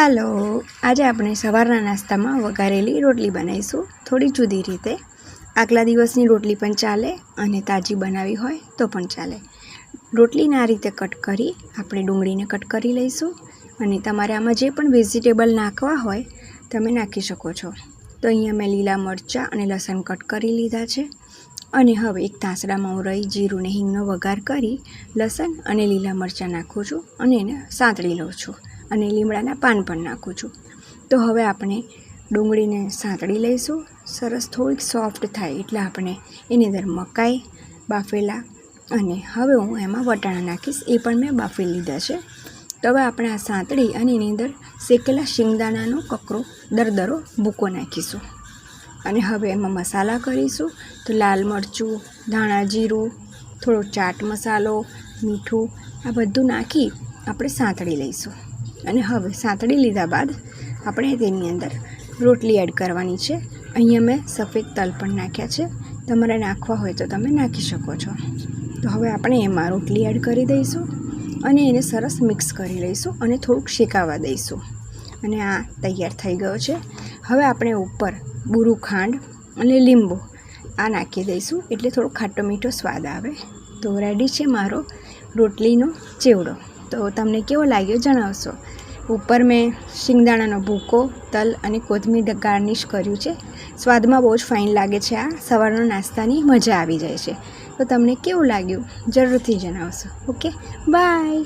હાલો, આજે આપણે સવારના નાસ્તામાં વઘારેલી રોટલી બનાવીશું થોડી જુદી રીતે. આગલા દિવસની રોટલી પણ ચાલે અને તાજી બનાવી હોય તો પણ ચાલે. રોટલીને આ રીતે કટ કરી આપણે ડુંગળીને કટ કરી લઈશું અને તમારે આમાં જે પણ વેજીટેબલ નાખવા હોય તમે નાખી શકો છો. તો અહીંયા મેં લીલા મરચાં અને લસણ કટ કરી લીધા છે અને હવે એક તાસડામાં હું રહી જીરું ને હિંગનો વઘાર કરી લસણ અને લીલા મરચાં નાખું છું અને એને સાંતળી લઉં છું. અને લીમડાના પાન પણ નાખું છું. તો હવે આપણે ડુંગળીને સાંતળી લઈશું. સરસ થોડીક સોફ્ટ થાય એટલે આપણે એની અંદર મકાઈ, બાફેલા અને હવે હું એમાં વટાણા નાખીશ. એ પણ મેં બાફી લીધા છે. તો હવે આપણે આ સાંતળી અને એની અંદર શેકેલા શિંગદાણાનો કકરો, દરદરો ભૂકો નાખીશું. અને હવે એમાં મસાલા કરીશું. તો લાલ મરચું, ધાણા જીરું, થોડો ચાટ મસાલો, મીઠું આ બધું નાખી આપણે સાંતળી લઈશું. અને હવે સાંતળી લીધા બાદ આપણે તેની અંદર રોટલી એડ કરવાની છે. અહીંયા મેં સફેદ તલ પણ નાખ્યા છે. તમારે નાખવા હોય તો તમે નાખી શકો છો. તો હવે આપણે એમાં રોટલી એડ કરી દઈશું અને એને સરસ મિક્સ કરી લઈશું અને થોડુંક શેકાવા દઈશું. અને આ તૈયાર થઈ ગયો છે. હવે આપણે ઉપર બુરું ખાંડ અને લીંબુ આ નાખી દઈશું એટલે થોડો ખાટો મીઠો સ્વાદ આવે. તો રેડી છે મારો રોટલીનો ચેવડો. તો તમને કેવો લાગ્યો જણાવશો? ઉપર મેં શિંગદાણાનો ભૂકો, તલ અને કોથમીર ગાર્નિશ કર્યું છે. સ્વાદમાં બહુ જ ફાઇન લાગે છે આ. સવારનો નાસ્તાની મજા આવી જાય છે. તો તમને કેવું લાગ્યું? જરૂરથી જણાવશો. ઓકે? બાય!